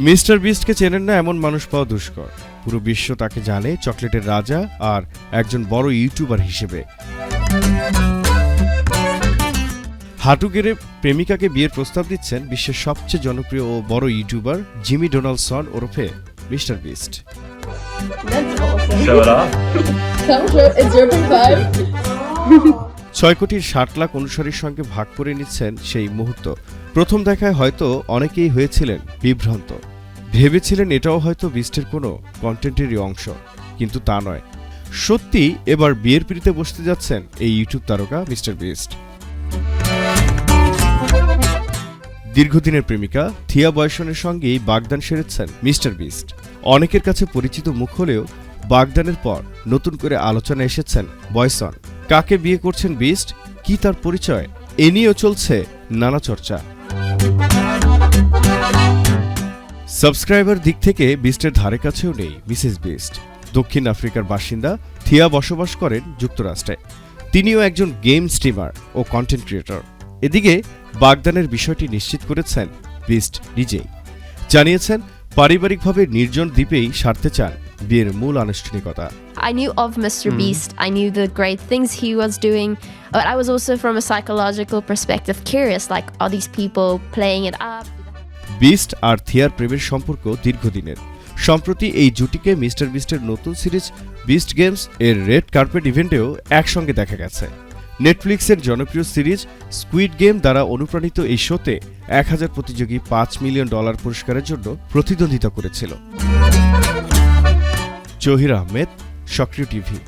Mister বিস্টকে চেনেন না এমন মানুষ পাওয়া দুষ্কর। পুরো বিশ্ব তাকে জানে চকলেটের রাজা আর একজন বড় ইউটিউবার হিসেবে। হাঁটু গেড়ে প্রেমিকাকে বিয়ের প্রস্তাব দিচ্ছেন বিশ্বের সবচেয়ে জনপ্রিয় ও বড় ইউটিউবার জিমি ডোনাল্ডসন ওরফে মিস্টার বিস্ট. ছয় কোটির ষাট লাখ অনুসারীর সঙ্গে ভাগ করে নিচ্ছেন সেই মুহূর্ত। প্রথম দেখায় হয়তো অনেকেই হয়েছিলেন বিভ্রান্ত। ভেবেছিলেন এটাও হয়তো বিস্টের কোনো কন্টেন্টেরই অংশ, কিন্তু তা নয়। সত্যি এবার বিয়ের পিড়িতে বসতে যাচ্ছেন এই ইউটিউব তারকা মিস্টার বিস্ট। দীর্ঘদিনের প্রেমিকা, থিয়া বয়সনের সঙ্গেই বাগদান সেরেছেন মিস্টার বিস্ট। অনেকের কাছে পরিচিত মুখ হলেও বাগদানের পর নতুন করে আলোচনা এসেছেন বয়সন কাকে বিয়ে করছেন বিস্ট? কি তার পরিচয়? এ নিয়েও চলছে নানা চর্চা। সাবস্ক্রাইবার দিক থেকে বিস্টের ধারে কাছেও নেই মিসেস বিস্ট দক্ষিণ আফ্রিকার বাসিন্দা থিয়া বসবাস করেন যুক্তরাষ্ট্রে তিনিও একজন গেম স্ট্রিমার ও কন্টেন্ট ক্রিয়েটর এদিকে বাগদানের বিষয়টি নিশ্চিত করেছেন বিস্ট নিজেই জানিয়েছেন পারিবারিকভাবে নির্জন দ্বীপেই সারতে চান বিয়ের মূল আনুষ্ঠানিকতা I knew of Mr. Mm. Beast. I knew the great things he was doing, but I was also from a psychological perspective curious like, are these people playing it up? Beast R Thea প্রেমের সম্পর্ক দীর্ঘদিনের। সম্প্রতি এই জুটিকে mister বিস্টের নতুন series Beast Games এর red carpet ইভেন্টেও একসঙ্গে দেখা গেছে। নেটফ্লিক্সের জনপ্রিয় সিরিজ স্কুইড গেম দ্বারা অনুপ্রাণিত এই শোতে এক হাজার প্রতিযোগী পাঁচ মিলিয়ন ডলার পুরস্কারের জন্য প্রতিদ্বন্দ্বিতা করেছিল। জহির আহমেদ, সক্রিয় টিভি।